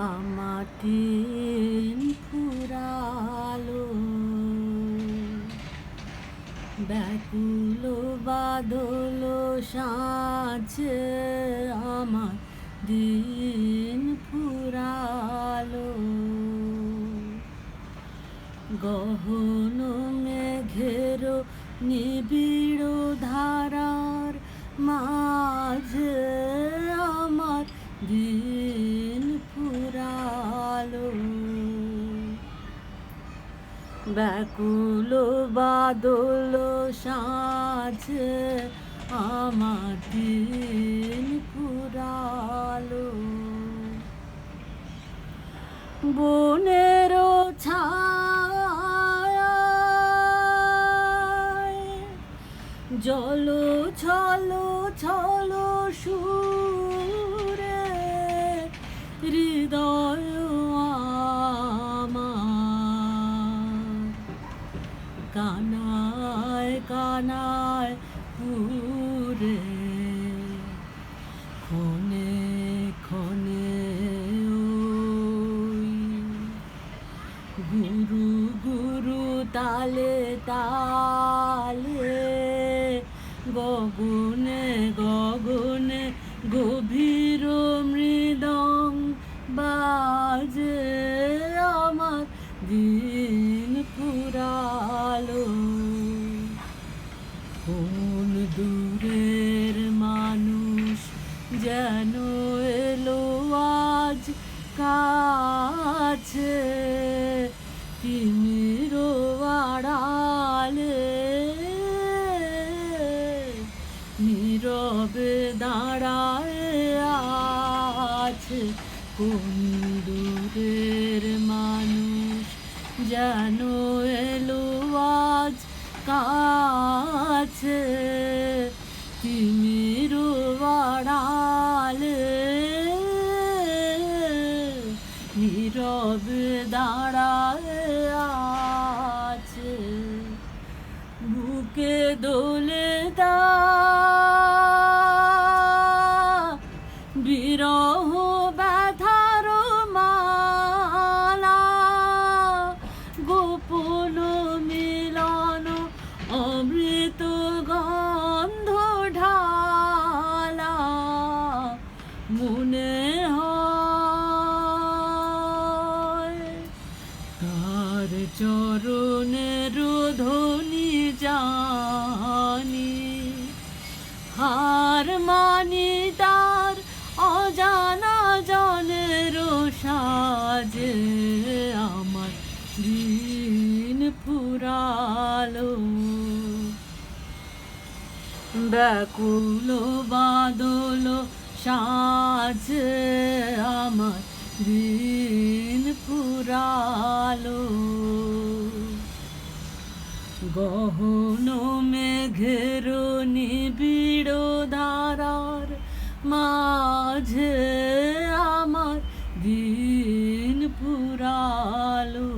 আমার ফুরালো। ব্যাকুল বাদল সাঁচে আমার দিন ফুরালো। গহন মেঘের নিবিড় ধারার মাঝে আমার দিন ব্যাকুল বাদল সাঁঝে আমার দিন ফুরালো। বনের জল ছল ছল সুরে হৃদয় কানায় পুরে। ক্ষণে ক্ষণে গুরু গুরু তালে তালে গগনে গগনে গভীর মৃদং বাজে আমার দিন ফুরালো কোন দূরের মানুষ যেন এলো আজ কাছে। তিমির আড়ালে নীরবে দাঁড়ায় আছে। কোন দূরের মানুষ যেন এলো আজ কাছে। নীরবে দাঁড়ায় আছে। বুকে দোলে বিরহ ব্যথার মালা। গোপন মিলন অমৃত তার চরণের ধ্বনি জানি, হার মানি তার অজানা জনের সাজে আমার দিন ফুরালো। ব্যাকুল বাদল সাজে আমার দিন ফুরালো গহন মেঘের নিবিড় ধারার মাঝে আমার দিন ফুরালো